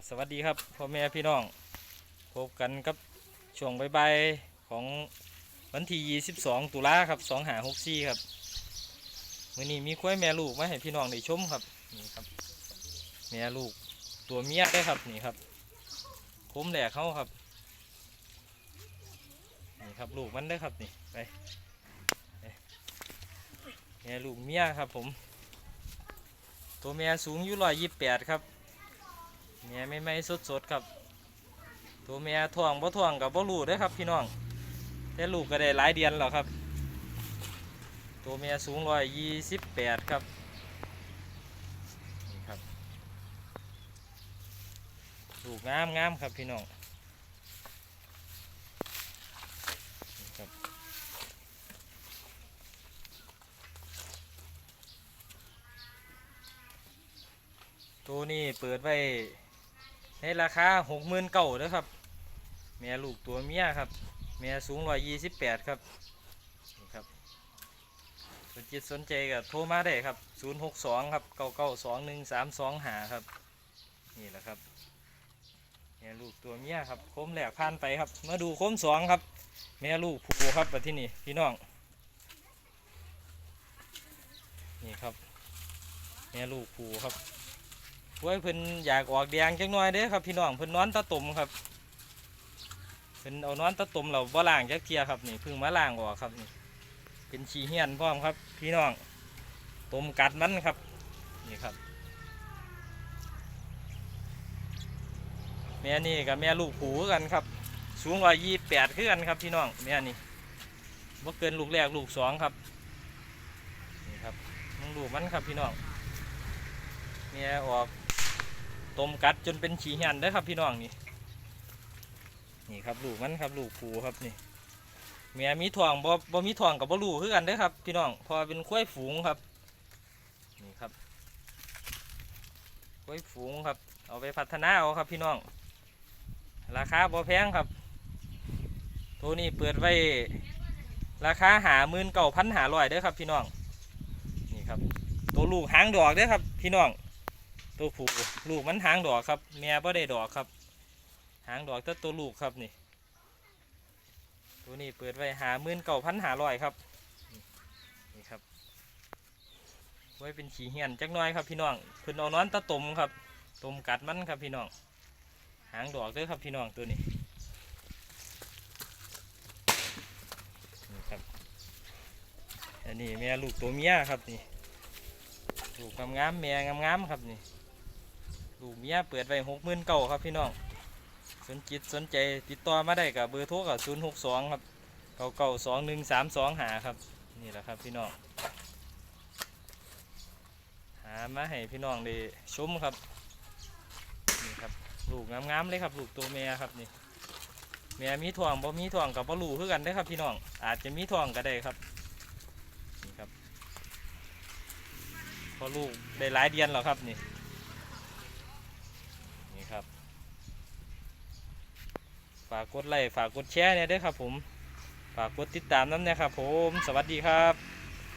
บสวัสดีครับพ่อแม่พี่น้องพบกันกับช่วงบ่ายๆของวันที่ 22 ตุลาครับ2หา64ครับมื้อนี้มีควายแม่ลูกมาให้พี่น้องได้ชมครับนี่ครับแม่ลูกตัวเมียได้ครับนี่ครับคุ้มแหลกเขาครับนี่ครับลูกมันได้ครับนี่ไปแม่ลูกเมียครับผม ตัวแม่สูงอยู่ร้อยยี่แปดครับ แม่ไม่ไม่สดสดๆครับ ตัวแม่ท่วงบ่ท่วงกับบ่รู้เด้ครับ พี่น้องแต่ลูกก็ได้หลายเดือนแล้วครับ ตัวแม่สูงร้อยยี่สิบแปดครับนี่ครับลูกงามงามครับพี่น้องตัวนี้เปิดไว้ ในราคาหกหมื่นเก้าเด้อครับ แม่ลูกตัวเมียครับแม่สูงร้อยยี่สิบแปดครับนะครับสนจิตสนใจก็โทรมาได้ครับศูนย์หกสองครับเก้าเก้าสองหนึ่งสามสองหาครับ นี่แหละครับแม่ลูกตัวเมียครับโคมแหลกผ่านไปครับมาดูโคมสองครับ แม่ลูกผูครับมาที่นี่พี่น้องนี่ครับ แม่ลูกผูครับ ไว้เพิ่นอยากออกแดงจังน้อยเด้ครับพี่น้องเพิ่นนอนตะตุ่มครับเพิ่นเอานอนตะตุ่มเราบ่ล้างจักเทียครับนี่พิ่งมาล้างออกครับนี่เป็นขี้เหี้ยนพร้อมครับ พี่น้องตุ่มกัดมันครับนี่ครับ แม่นี่กับแม่ลูกผูกันครับ สูงร้อยยี่แปดคือกันครับ พี่น้องแม่นี่บ่เกินลูกแรกลูกสองครับนี่ครับมึงลูกมันครับพี่น้องแม่ออก ต้มกัดจนเป็นฉีหันเด้ครับพี่น้องนี่นี่ครับลูกมันครับลูกผูครับนี่เมียมีถ่งบ่บ่มีถ่งกับบ่ลูกคือกันเด้ครับ พี่น้องพอเป็นควายฝูงครับนี่ครับควายฝูงครับ เอาไปพัฒนาเอาครับพี่น้อง ราคาบ่แพงครับ ตัวนี้เปิดไว้ราคาหาหมื่นเก้าพันหาร้อยเด้อครับ พี่น้องนี่ครับ ตัวลูกหางดอกเด้อครับ พี่น้อง ตัวผู้ลูกมันหางดอกครับแม่บ่ได้ดอกครับ หางดอกแต่ตัวลูกครับนี่ ตัวนี้เปิดไว้หาหมื่นเก้าพันหาร้อยครับนี่ครับไว้เป็นฉีเหียนจักน้อยครับพี่น้องเพิ่นเอานอนตะตมครับตมกัดมันครับพี่น้อง หางดอกเด้อครับพี่น้องตัวนี้นี่ครับอันนี้แม่ลูกตัวเมียครับนี่ลูกงามๆแม่งามๆครับนี่ ลูกเมียเปิดไว้หกหมื่นเก้าครับพี่น้องสนจิตสนใจติดต่อมาได้กับเบอร์โทรกับศูนย์หกสองครับเก้าเก้าสองหนึ่งสามสองหาครับนี่แหละครับพี่น้องหามาให้พี่น้องได้ชมครับนี่ครับลูกงามๆเลยครับลูกตัวเมียครับนี่เมียมีถ่วงบ่มีถ่วงกับบ่ลูกคือกันได้ครับพี่น้องอาจจะมีถ่วงก็ได้ครับนี่ครับพอลูกได้หลายเดือนแล้วครับนี่ครับ ฝากกดไลค์ฝากกดแชร์เนี่ยด้วยครับผม ฝากกดติดตามน้ำเนี่ยครับผม สวัสดีครับ